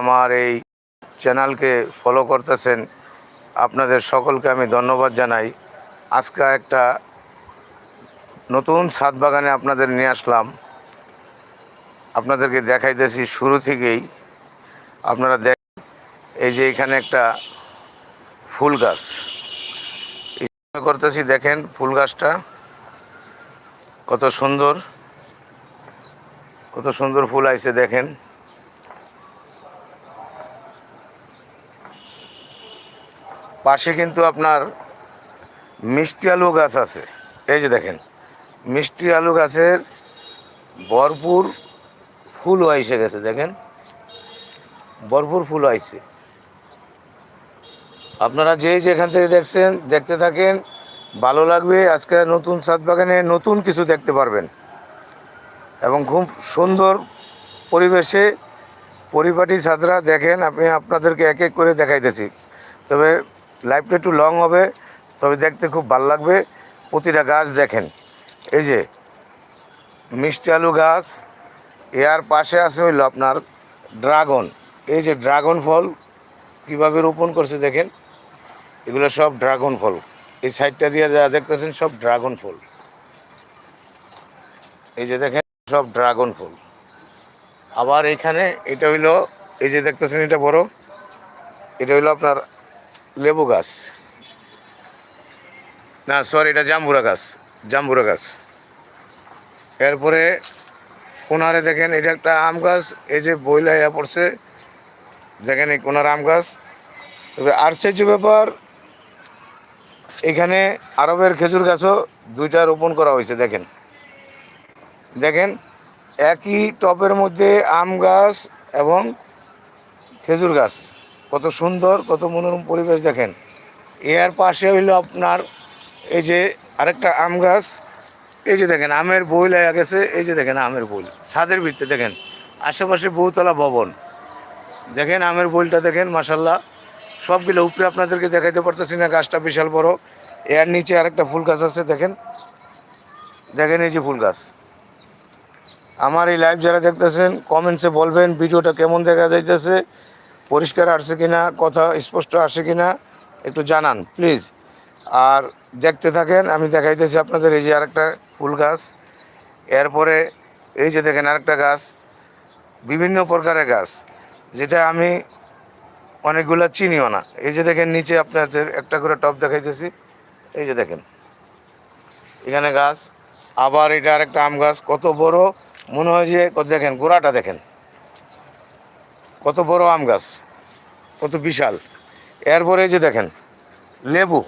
আমার এই চ্যানেলকে ফলো করতেছেন, আপনাদের সকলকে আমি ধন্যবাদ জানাই। আজকে একটা নতুন ছাদ বাগানে আপনাদের নিয়ে আসলাম। আপনাদেরকে দেখাইতেছি শুরু থেকেই। আপনারা দেখ, এই যে এখানে একটা ফুল গাছ। করতেছি, দেখেন ফুল গাছটা কত সুন্দর। কত সুন্দর ফুল আইছে, দেখেন। পাশে কিন্তু আপনার মিষ্টি আলু গাছ আছে। এই যে দেখেন, মিষ্টি আলু গাছের ভরপুর ফুল আইসে গেছে, দেখেন। ভরপুর ফুল আইছে। আপনারা যে যেখান থেকে দেখছেন, দেখতে থাকেন, ভালো লাগবে, আজকে নতুন ছাদ বাগানে নতুন কিছু দেখতে পারবেন। এবং খুব সুন্দর পরিবেশে পরিপাটি ছাত্রা দেখেন, আমি আপনাদেরকে এক এক করে দেখাইতেছি। তবে লাইফটা একটু লং হবে, তবে দেখতে খুব ভালো লাগবে। প্রতিটা গাছ দেখেন, এই যে মিষ্টি আলু গাছ, এর পাশে আছে হইল আপনার ড্রাগন। এই যে ড্রাগন ফল কীভাবে রোপণ করছে দেখেন, এগুলো সব ড্রাগন ফল। এই সাইডটা দিয়ে যা দেখতেছেন সব ড্রাগন ফল। এই যে দেখেন সব ড্রাগন ফল। আবার এখানে এটা হইল, এই যে দেখতেছেন এটা বড়, এটা হইল আপনার লেবু গাছ। না সরি এটা জাম্বুরা গাছ জাম্বুরা গাছ। এরপরে কোনারে দেখেন, এটা একটা আম গাছ, এই যে বইলাইয়া পড়ছে, দেখেন এই কোনার আম গাছ। তবে আশ্চর্য ব্যাপার, এখানে আরবের খেজুর গাছও দুইটা রোপণ করা হয়েছে, দেখেন। দেখেন, একই টবের মধ্যে আম গাছ এবং খেজুর গাছ। কত সুন্দর, কত মনোরম পরিবেশ দেখেন। এর পাশে হইল আপনার এই যে আরেকটা আম গাছ। এই যে দেখেন, আমের বই লাগা গেছে, এই যে দেখেন আমের বই। ছাদের ভিতরে দেখেন, আশেপাশে বহুতলা ভবন। দেখেন আমের বইলটা দেখেন মাসাল্লাহ সবগুলো উপরে আপনাদেরকে দেখাইতে পারতেছি না, গাছটা বিশাল বড়। এর নিচে আরেকটা ফুল গাছ আছে, দেখেন। দেখেন এই যে ফুল গাছ। আমার এই লাইভ যারা দেখতেছেন কমেন্টসে বলবেন, ভিডিওটা কেমন দেখা যাইতেছে। পরিষ্কার আসছে কিনা, কথা স্পষ্ট আসে কিনা, একটু জানান প্লিজ আর দেখতে থাকেন, আমি দেখাইতেছি আপনাদের, এই যে আরেকটা ফুল গাছ। এরপরে এই যে দেখেন আরেকটা গাছ, বিভিন্ন প্রকারের গাছ, যেটা আমি অনেকগুলো চিনিও না। এই যে দেখেন নিচে আপনাদের একটা করে টপ দেখাইতেছি। এই যে দেখেন, এখানে গাছ, আবার এটা আরেকটা আম গাছ, কত বড়, মনে হয় যে দেখেন, গোড়াটা দেখেন। কত বড় আম গাছ, কত বিশাল। এরপরে এই যে দেখেন, লেবু।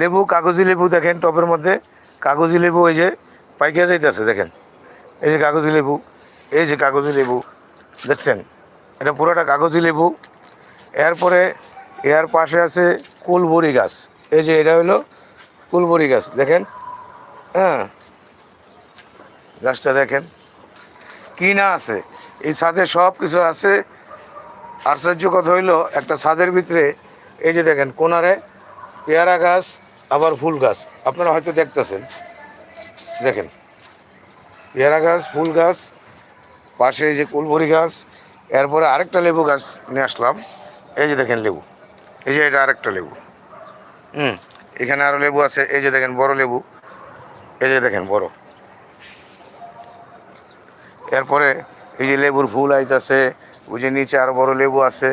লেবু, কাগজি লেবু দেখেন, টবের মধ্যে। কাগজি লেবু এই যে পাইকা যাইতেছে, দেখেন। এই যে কাগজি লেবু, এই যে কাগজি লেবু, দেখছেন? এটা পুরোটা কাগজি লেবু। এরপরে এর পাশে আছে কুলবরি গাছ। এই যে এটা হলো কুলবরি গাছ, দেখেন? হ্যাঁ। গাছটা দেখেন। কি না আছে? এই ছাদে সব কিছু আছে। আশ্চর্য কথা হইল, একটা ছাদের ভিতরে, এই যে দেখেন কোনারে পেয়ারা গাছ, আবার ফুল গাছ। আপনারা হয়তো দেখতেছেন। দেখেন, পেয়ারা গাছ, ফুল গাছ, পাশে এই যে কুলবরি গাছ, এরপরে আরেকটা লেবু গাছ নিয়ে আসলাম। এই যে দেখেন লেবু, এই যে এটা আরেকটা লেবু। হুম, এখানে আরও লেবু আছে, এই যে দেখেন বড় লেবু, এই যে দেখেন বড়। এরপরে এই যে লেবুর ফুল আইতাছে, ওই যে নিচে আরও বড় লেবু আছে,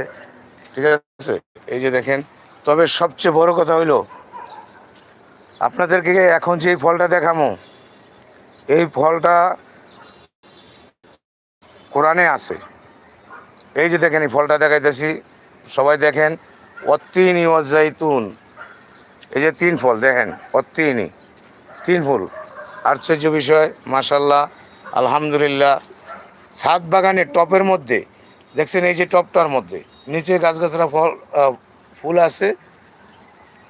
ঠিক আছে? এই যে দেখেন, তবে সবচেয়ে বড় কথা হইল, আপনাদেরকে এখন যে ফলটা দেখামো, এই ফলটা কোরআনে আছে। এই যে দেখেন, এই ফলটা দেখাইতেছি, সবাই দেখেন, অত্তিনি অজাইতুন এই যে তিন ফল, দেখেন, অত্তিনি, তিন ফুল। আশ্চর্য বিষয় মাসাল্লাহ আলহামদুলিল্লাহ। ছাদ বাগানের টপের মধ্যে, দেখছেন এই যে টপটার মধ্যে, নিচে গাছগাছরা ফল ফুল আছে,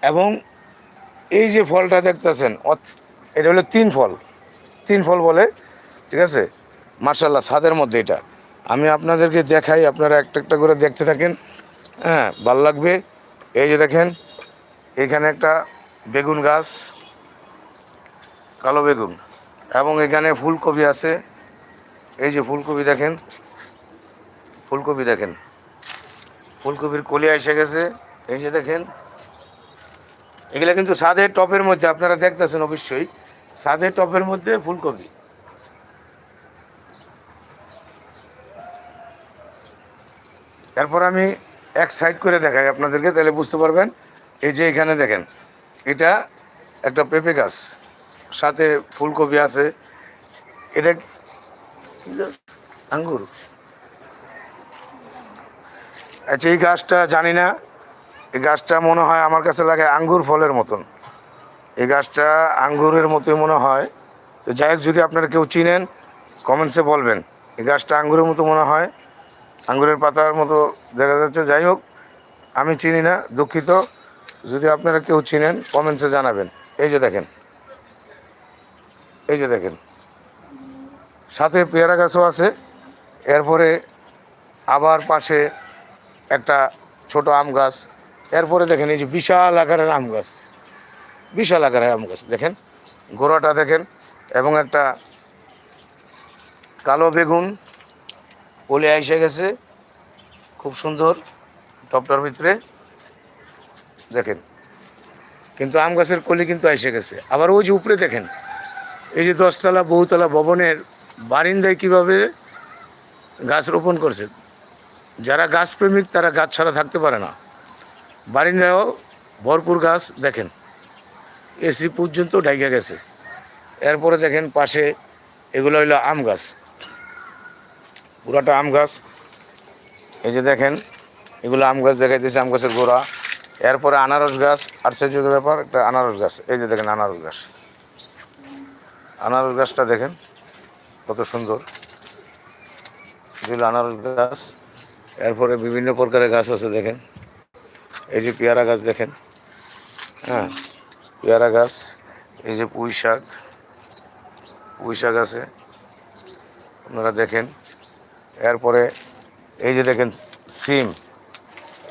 এবং এই যে ফলটা দেখতেছেন এটা হলো তিন ফল তিন ফল বলে, ঠিক আছে? মার্শাল্লাহ ছাদের মধ্যে এটা। আমি আপনাদেরকে দেখাই, আপনারা একটা একটা করে দেখতে থাকেন হ্যাঁ ভালো লাগবে। এই যে দেখেন, এখানে একটা বেগুন গাছ, কালো বেগুন, এবং এখানে ফুলকপি আছে। এই যে ফুলকপি দেখেন ফুলকপি দেখেন, ফুলকপির কলি এসে গেছে। এই যে দেখেন, এগুলো কিন্তু সাদের টপের মধ্যে, আপনারা দেখতেছেন অবশ্যই সাদের টপের মধ্যে ফুলকপি। এরপর আমি এক সাইড করে দেখাই আপনাদেরকে, তাহলে বুঝতে পারবেন। এই যে এখানে দেখেন, এটা একটা পেঁপে গাছ, সাথে ফুলকপি আছে। এটা? আঙ্গুর। আচ্ছা এই গাছটা জানি না। এই গাছটা মনে হয় আমার কাছে লাগে আঙ্গুর ফলের মতন। এই গাছটা আঙ্গুরের মতোই মনে হয়। তো যাই হোক, যদি আপনারা কেউ চিনেন কমেন্টসে বলবেন। এই গাছটা আঙ্গুরের মতো মনে হয়। আঙ্গুরের পাতার মতো দেখা যাচ্ছে। যাই হোক, আমি চিনি না, দুঃখিত। যদি আপনারা কেউ চিনেন কমেন্টসে জানাবেন। এই যে দেখেন। এই যে দেখেন। সাথে পেয়ারা গাছও আছে। এরপরে আবার পাশে একটা ছোট আম গাছ। এরপরে দেখেন এই যে বিশাল আকারের আম গাছ। বিশাল আকারের আম গাছ, দেখেন। গোড়াটা দেখেন, এবং একটা কালো বেগুন কলে এসে গেছে। খুব সুন্দর, টপটার ভিতরে। দেখেন, কিন্তু আম গাছের কলি কিন্তু এসে গেছে। আবার ওই যে উপরে দেখেন, এই যে দশতলা, বহুতলা ভবনের বারিন্দায় কীভাবে গাছ রোপণ করছে? যারা গাছ প্রেমিক তারা গাছ ছাড়া থাকতে পারে না। বারিন্দায়ও ভরপুর গাছ দেখেন। এসি পর্যন্ত ডাইকা গেছে। এরপরে দেখেন পাশে এগুলো হইল আম গাছ। পুরাটা আম গাছ। এই যে দেখেন, এগুলো আম গাছ দেখাইতেছে, আম গাছের গোড়া। এরপরে আনারস গাছ, আশ্চর্যের ব্যাপার, একটা আনারস গাছ। এই যে দেখেন আনারস গাছ। আনারস গাছটা দেখেন। কত সুন্দর। এগুলো আনারস গাছ, এরপরে বিভিন্ন প্রকারের গাছ আছে দেখেন। এই যে পেয়ারা গাছ দেখেন। হ্যাঁ পেয়ারা গাছ, এই যে পুঁই শাক পুঁই শাক আছে। আপনারা দেখেন। এরপরে এই যে দেখেন সিম।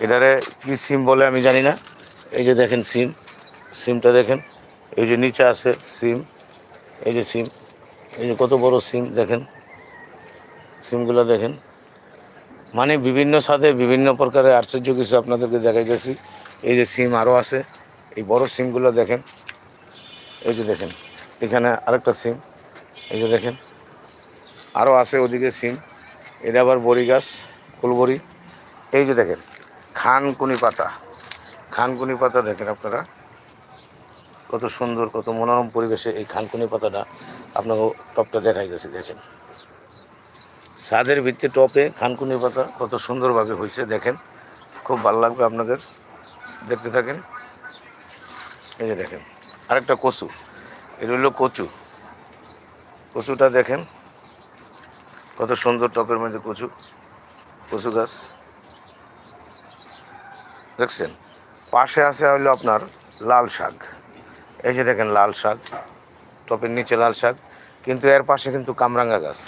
এটারে কি সিম বলে আমি জানি না। এই যে দেখেন সিম। সিমটা দেখেন। এই যে নিচে আছে সিম। এই যে সিম। এই যে কত বড় সিম, দেখেন। সিমগুলো দেখেন। মানে বিভিন্ন সাথে বিভিন্ন প্রকারের আশ্চর্য কিছু আপনাদেরকে দেখাই গেছি এই যে সিম আরও আছে। এই বড় সিমগুলো দেখেন। এই যে দেখেন, এখানে আরেকটা সিম। এই যে দেখেন আরও আছে ওদিকে সিম। এটা আবার বড়ি গাছ, ফুলবড়ি। এই যে দেখেন, খানকুনি পাতা। খানকুনি পাতা দেখেন আপনারা। কত সুন্দর, কত মনোরম পরিবেশে এই খানকুনি পাতাটা আপনাকে টপটা দেখাই গেছে দেখেন। ছাদের ভিত্তি টপে খানকুনি পাতা কত সুন্দরভাবে হয়েছে, দেখেন। খুব ভালো লাগবে আপনাদের দেখতে থাকেন। এই যে দেখেন, আরেকটা কচু, এটা হলো কচু। কচুটা দেখেন, কত সুন্দর টপের মধ্যে কচু কচু গাছ। দেখছেন? পাশে আছে হলো আপনার লাল শাক। এই যে দেখেন লাল শাক। টপের নিচে লাল শাক, কিন্তু এর পাশে কিন্তু কামরাঙ্গা গাছ।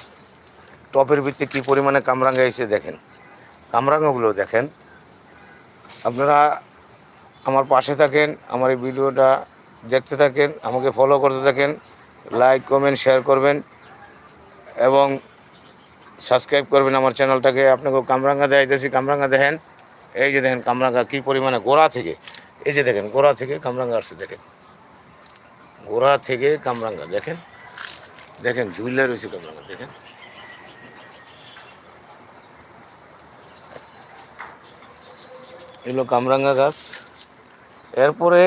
টপের ভিত্তি কী পরিমাণে কামরাঙ্গা এসে দেখেন? কামরাঙ্গাগুলো দেখেন। আপনারা আমার পাশে থাকেন, আমার এই ভিডিওটা দেখতে থাকেন, আমাকে ফলো করতে থাকেন লাইক কমেন্ট শেয়ার করবেন, এবং সাবস্ক্রাইব করবেন আমার চ্যানেলটাকে আপনাকে কামরাঙ্গা দেখাইতেছি, কামরাঙ্গা দেখেন। এই যে দেখেন কামরাঙ্গা কী পরিমাণে গোড়া থেকে, এই যে দেখেন গোড়া থেকে কামরাঙ্গা আসছে, দেখেন। গোড়া থেকে কামরাঙ্গা, দেখেন? দেখেন ঝুলে রয়েছে কামরাঙ্গা, দেখেন? এগুলো কামরাঙ্গা গাছ। এরপরে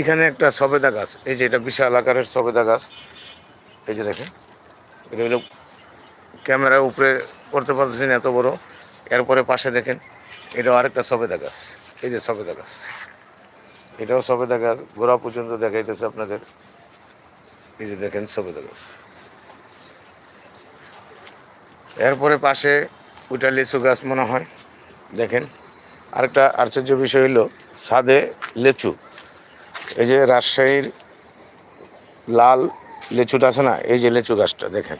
এখানে একটা সবেদা গাছ, এই যে এটা বিশাল আকারের সবেদা গাছ। এই যে দেখেন, এটা হলো ক্যামেরা উপরে করতে পারতেছেন এত বড়। এরপরে পাশে দেখেন এটা আরেকটা সবেদা গাছ, এই যে সবেদা গাছ। এটাও সবেদা গাছ গোড়া পর্যন্ত দেখাইতেছে আপনাদের। এই যে দেখেন সবেদা গাছ এরপরে পাশে ওইটা লিচু গাছ মনে হয়। দেখেন, আরেকটা আশ্চর্য বিষয় হলো সাদে লেচু। এই যে রাজশাহীর লাল লেচুটা আছে না, এই যে লেচু গাছটা, দেখেন।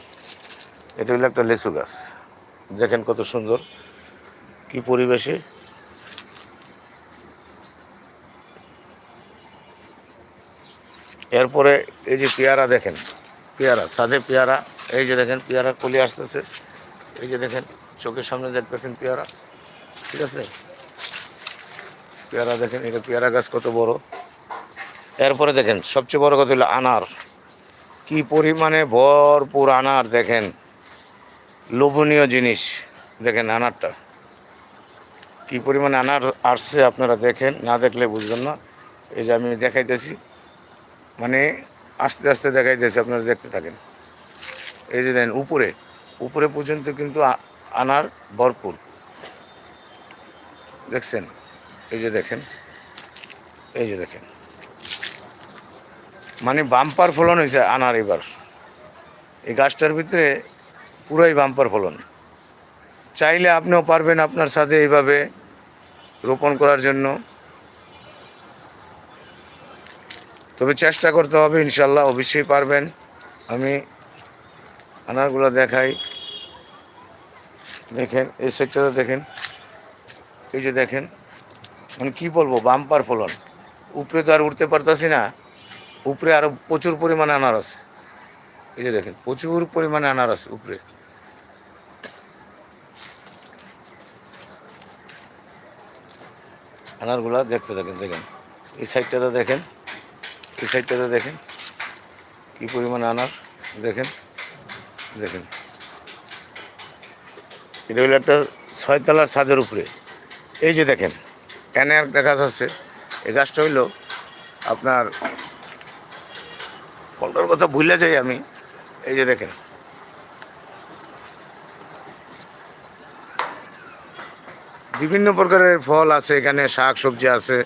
এটা হলো একটা লেচু গাছ। দেখেন কত সুন্দর। কি পরিবেশে এরপরে এই যে পেয়ারা দেখেন, পেয়ারা, সাদে পেয়ারা, এই যে দেখেন পেয়ারা কলি আসতেছে, এই যে দেখেন চোখের সামনে দেখতেছেন পেয়ারা, ঠিক আছে? পেয়ারা দেখেন, এটা পেয়ারা গাছ কত বড়। এরপরে দেখেন, সবচেয়ে বড় কথা হলো আনার। কি পরিমাণে ভরপুর আনার দেখেন, লোভনীয় জিনিস দেখেন আনারটা। কি পরিমাণে আনার আসছে আপনারা দেখেন, না দেখলে বুঝবেন না। এই যে আমি দেখাইতেছি মানে আস্তে আস্তে দেখাইতেছি, আপনারা দেখতে থাকেন। এই যে দেখেন, উপরে উপরে পর্যন্ত কিন্তু আনার ভরপুর। দেখছেন? এই যে দেখেন, এই যে দেখেন। মানে বাম্পার ফলন হয়েছে আনার এবার। এই গাছটার ভিতরে পুরাই বাম্পার ফলন। চাইলে আপনিও পারবেন আপনার সাথে এইভাবে রোপণ করার জন্য। তবে চেষ্টা করতে হবে, ইনশাল্লাহ অবশ্যই পারবেন। আমি আনারগুলো দেখাই। দেখেন, এই সেক্টরে দেখেন। এই যে দেখেন মানে কী বলব বাম্পার ফলন। উপরে তো আর উঠতে পারতাছি না। উপরে আরও প্রচুর পরিমাণে আনার আছে। এই যে দেখেন, প্রচুর পরিমাণে আনার আছে উপরে। আনারগুলা দেখতে থাকেন, দেখেন। এই সাইডটাতে দেখেন। সাইডটাতে দেখেন। কি পরিমাণ আনার, দেখেন দেখেন। এটা হলো একটা ছয় ছয়তলার ছাদের উপরে। এই যে দেখেন এনে একটা গাছ আছে। এই গাছটা হইল আপনার ফলটার কথা ভুলে যাই আমি। এই যে দেখেন। বিভিন্ন প্রকারের ফল আছে, এখানে শাক সবজি আছে।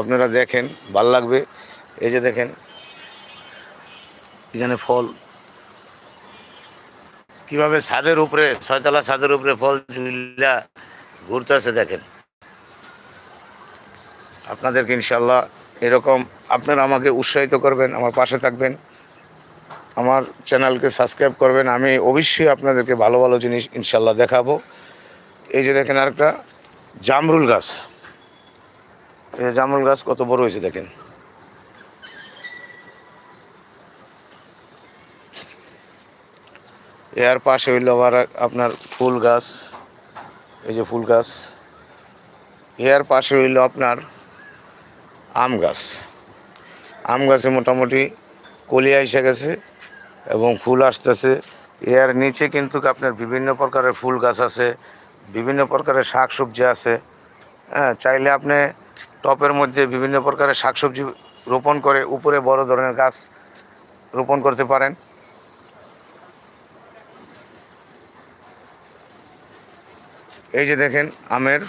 আপনারা দেখেন, ভালো লাগবে। এই যে দেখেন, এখানে ফল। কীভাবে ছাদের উপরে, ছয়তলা ছাদের উপরে ফল ঝুলা ঘুরতেছে দেখেন। আপনাদেরকে ইনশাল্লাহ এরকম, আপনারা আমাকে উৎসাহিত করবেন, আমার পাশে থাকবেন। আমার চ্যানেলকে সাবস্ক্রাইব করবেন, আমি অবশ্যই আপনাদেরকে ভালো ভালো জিনিস ইনশাল্লাহ দেখাবো। এই যে দেখেন আরেকটা, জামরুল গাছ। এই জামরুল গাছ কত বড় হয়েছে দেখেন। এর পাশে হইল আবার আপনার ফুল গাছ, এই যে ফুল গাছ। এর পাশে হইল আপনার আম গাছ। আম গাছে মোটামুটি কলিয়া এসে গেছে এবং ফুল আসতেছে। এর নিচে কিন্তু আপনার বিভিন্ন প্রকারের ফুল গাছ আছে, বিভিন্ন প্রকারের শাক সবজি আছে। হ্যাঁ চাইলে আপনি টপের মধ্যে বিভিন্ন প্রকারের শাক সবজি রোপণ করে উপরে বড় ধরনের গাছ রোপণ করতে পারেন। এই যে দেখেন, আমের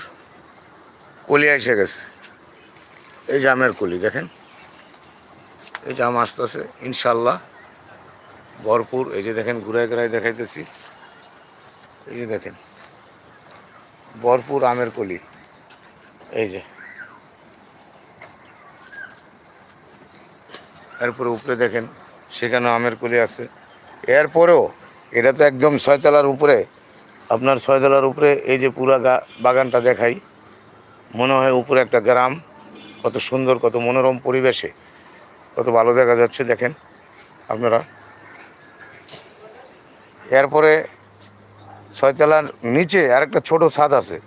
কলি এসে গেছে। এই যে আমের কলি, দেখেন। এই যে আম আসতেছে ইনশাল্লাহ ভরপুর। এই যে দেখেন ঘুরাই ঘুরাই দেখাইতেছি। এই যে দেখেন, ভরপুর আমের কলি। এই যে। এরপরে উপরে দেখেন, সেখানে আমের কলি আছে। এরপরেও, এটা তো একদম ছয়তলার উপরে আপনার ছয়তলার উপরে এই যে পুরা বাগানটা দেখাই, মনে হয় উপরে একটা গ্রাম, কত সুন্দর, কত মনোরম পরিবেশে, কত ভালো দেখা যাচ্ছে, দেখেন আপনারা। এরপরে ছয়তলার নিচে আরেকটা ছোট ছাদ আছে।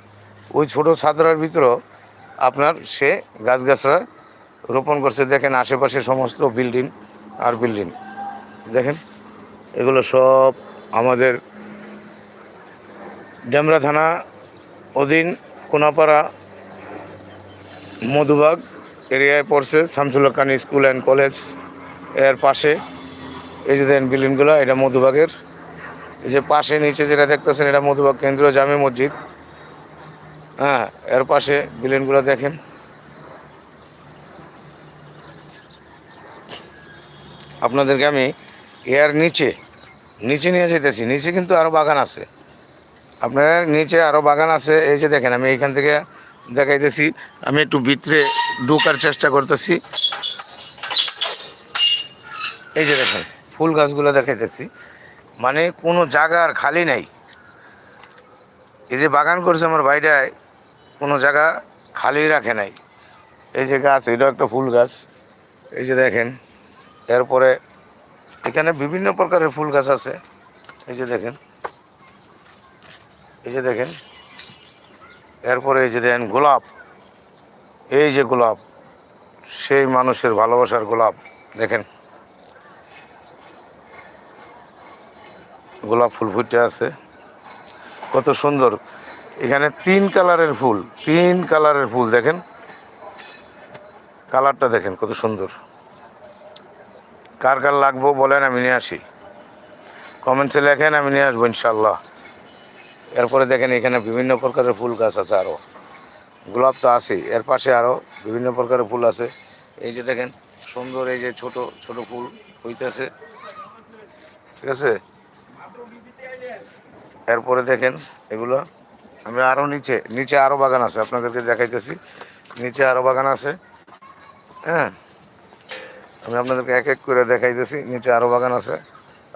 ওই ছোট ছাদরার ভিতরেও আপনার সে গাছগাছরা রোপণ করছে, দেখেন আশেপাশে সমস্ত বিল্ডিং আর বিল্ডিং। দেখেন, এগুলো সব আমাদের ডেমরা থানা অধীন কোনাপাড়া মধুবাগ এরিয়ায় পড়ছে শামসুল খান স্কুল অ্যান্ড কলেজের পাশে। এই যে দেন বিল্ডিংগুলো, এটা মধুবাগের। এই যে পাশে নিচে যেটা দেখতেছেন, এটা মধুবাগ কেন্দ্রীয় জামে মসজিদ। হ্যাঁ এর পাশে বিল্ডিংগুলো দেখেন। আপনাদেরকে আমি এর নিচে নিচে নিয়ে যেতেছি নিচে কিন্তু আরও বাগান আছে। আপনার নিচে আরও বাগান আছে, এই যে দেখেন আমি এইখান থেকে দেখাইতেছি, আমি একটু ভিতরে ঢোকার চেষ্টা করতেছি। এই যে দেখেন, ফুল গাছগুলো দেখাইতেছি মানে কোনো জায়গা আর খালি নাই। এই যে বাগান করছে আমার বাইরায় কোনো জায়গা খালি রাখে নাই। এই যে গাছ, এটাও একটা ফুল গাছ। এই যে দেখেন, এরপরে এখানে বিভিন্ন প্রকারের ফুল গাছ আছে। এই যে দেখেন এই যে দেখেন, এরপরে এই যে দেখেন গোলাপ। এই যে গোলাপ, সেই মানুষের ভালোবাসার গোলাপ, দেখেন। গোলাপ ফুল ফুটে আছে। কত সুন্দর। এখানে তিন কালারের ফুল, তিন কালারের ফুল, দেখেন। কালারটা দেখেন, কত সুন্দর। কার কার লাগবো বলেন, আমি নিয়ে আসি। কমেন্টসে লেখেন, আমি নিয়ে আসব, ইনশাল্লাহ। এরপরে দেখেন এখানে বিভিন্ন প্রকারের ফুল গাছ আছে আরও গোলাপ তো আছেই। এর পাশে আরও বিভিন্ন প্রকারের ফুল আছে। এই যে দেখেন, সুন্দর এই যে ছোট ছোট ফুল হইতেছে। ঠিক আছে? এরপরে দেখেন এগুলো। আমি আরও নিচে নিচে আরও বাগান আছে, আপনাদেরকে দেখাইতেছি। নিচে আরও বাগান আছে। হ্যাঁ? আমি আপনাদেরকে এক এক করে দেখাইতেছি। নিচে আরও বাগান আছে।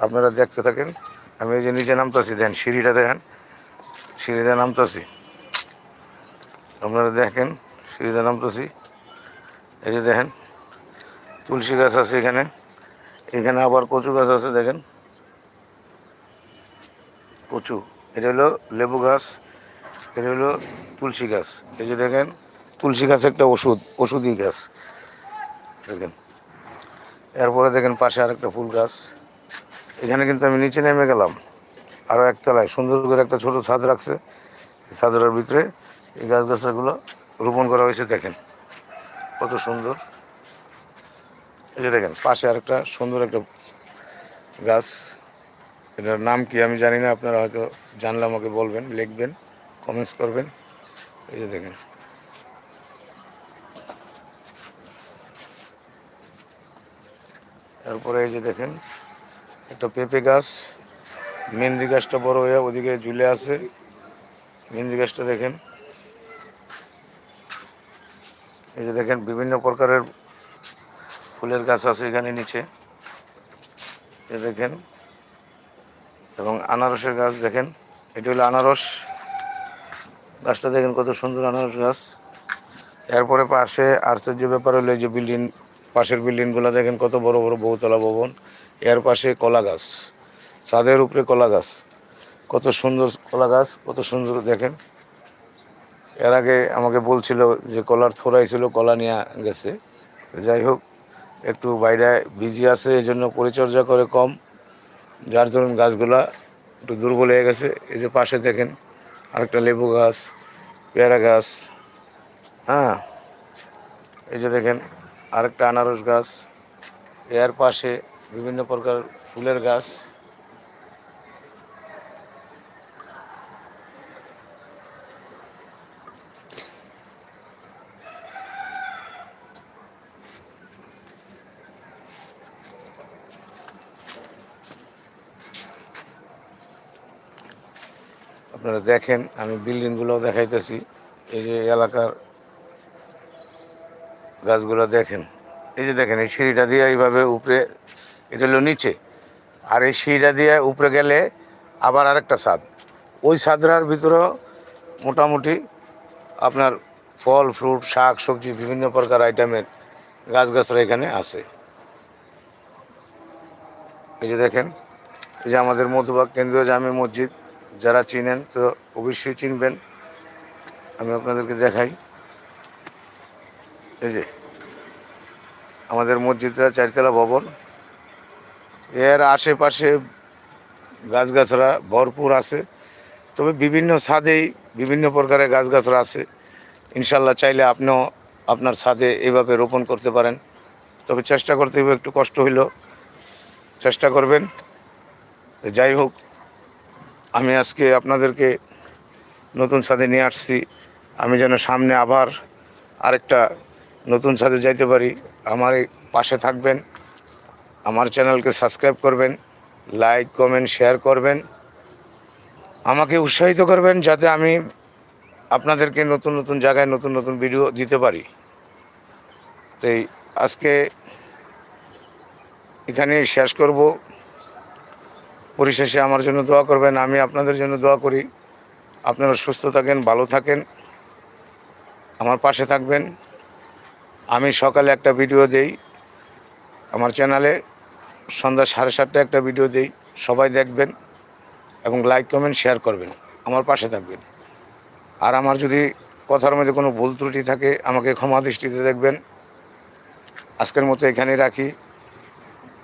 আপনারা দেখতে থাকেন। আমি এই যে নিচে নামতেছি দেখেন সিঁড়িটা দেখেন। সিঁড়িটা নামতেছি। আপনারা দেখেন সিঁড়িটা নামতেছি। এই যে দেখেন, তুলসী গাছ আছে এখানে। এখানে আবার কচু গাছ আছে, দেখেন। কচু, এটা হলো লেবু গাছ, এটা হলো তুলসী গাছ। এই যে দেখেন, তুলসী গাছ একটা ওষুধ, ওষুধি গাছ। দেখেন, এরপরে দেখেন পাশে আরেকটা ফুল গাছ। এখানে কিন্তু আমি নিচে নেমে গেলাম। আরও একতলায় সুন্দর করে একটা ছোট ছাদ রাখছে। এই ছাদের ভিতরে এই গাছ গাছাগুলো রোপণ করা হয়েছে, দেখেন। কত সুন্দর। এই যে দেখেন, পাশে আরেকটা সুন্দর একটা গাছ। এটার নাম কি আমি জানি না, আপনারা হয়তো জানলে আমাকে বলবেন, লিখবেন কমেন্টস করবেন। এই যে দেখেন। তারপরে এই যে দেখেন, একটা পেঁপে গাছ। মেহেন্দি গাছটা বড় হয়ে ওদিকে ঝুলে আছে। মেহেন্দি গাছটা দেখেন। এই যে দেখেন, বিভিন্ন প্রকারের ফুলের গাছ আছে এখানে নিচে। এ দেখেন। এবং আনারসের গাছ দেখেন, এটি হলো আনারস। গাছটা দেখেন কত সুন্দর আনারস গাছ। এরপরে পাশে আশ্চর্য ব্যাপার হলো যে বিল্ডিং, পাশের বিল্ডিংগুলো দেখেন কত বড় বড় বহুতলা ভবন। এর পাশে কলা গাছ। ছাদের উপরে কলা গাছ। কত সুন্দর কলা গাছ, কত সুন্দর, দেখেন। এর আগে আমাকে বলছিল যে কলার থোড়াই ছিল, কলা নিয়ে গেছে। যাই হোক, একটু বাইরে বিজি আছে এই জন্য পরিচর্যা করে কম। যার ধরুন গাছগুলা একটু দুর্বল হয়ে গেছে, এই যে পাশে দেখেন আরেকটা লেবু গাছ, পেয়ারা গাছ হ্যাঁ। এই যে দেখেন আরেকটা আনারস গাছ, এর পাশে বিভিন্ন প্রকার ফুলের গাছ আপনারা দেখেন, আমি বিল্ডিংগুলো দেখাইতেছি। এই যে এলাকার গাছগুলো দেখেন। এই যে দেখেন, এই সিঁড়িটা দিয়ে এইভাবে উপরে, এটা হলো নিচে। আর এই সিঁড়িটা দিয়ে উপরে গেলে আবার আরেকটা ছাদ। ওই ছাদরার ভিতরেও মোটামুটি আপনার ফল ফ্রুট শাক, সবজি, বিভিন্ন প্রকার আইটেমের গাছগাছরা এখানে আছে। এই যে দেখেন, এই যে আমাদের মধুবাগ কেন্দ্রীয় জামে মসজিদ। যারা চিনেন, তো অবশ্যই চিনবেন। আমি আপনাদেরকে দেখাই। এই যে, আমাদের মসজিদটা চারতলা ভবন। এর আশেপাশে গাছগাছরা ভরপুর আছে। তবে বিভিন্ন ছাদেই বিভিন্ন প্রকারের গাছগাছরা আছে। ইনশাল্লাহ চাইলে আপনিও আপনার ছাদে এভাবে রোপণ করতে পারেন। তবে চেষ্টা করতে একটু কষ্ট হইল চেষ্টা করবেন। যাই হোক আমি আজকে আপনাদেরকে নতুন ছাদে নিয়ে আসছি। আমি যেন সামনে আবার আরেকটা নতুন ছাদে যাইতে পারি। আমার পাশে থাকবেন, আমার চ্যানেলকে সাবস্ক্রাইব করবেন, লাইক, কমেন্ট, শেয়ার করবেন। আমাকে উৎসাহিত করবেন যাতে আমি আপনাদেরকে নতুন নতুন জায়গায় নতুন নতুন ভিডিও দিতে পারি। তাই আজকে এখানে শেষ করব। পরিশেষে আমার জন্য দোয়া করবেন, আমি আপনাদের জন্য দোয়া করি। আপনারা সুস্থ থাকেন, ভালো থাকেন, আমার পাশে থাকবেন। আমি সকালে একটা ভিডিও দেই, আমার চ্যানেলে সন্ধ্যা সাড়ে সাতটায় একটা ভিডিও দেই, সবাই দেখবেন এবং লাইক, কমেন্ট, শেয়ার করবেন, আমার পাশে থাকবেন। আর আমার যদি কথার মধ্যে কোনো ভুল ত্রুটি থাকে, আমাকে ক্ষমা দৃষ্টিতে দেখবেন। আজকের মতো এখানে রাখি।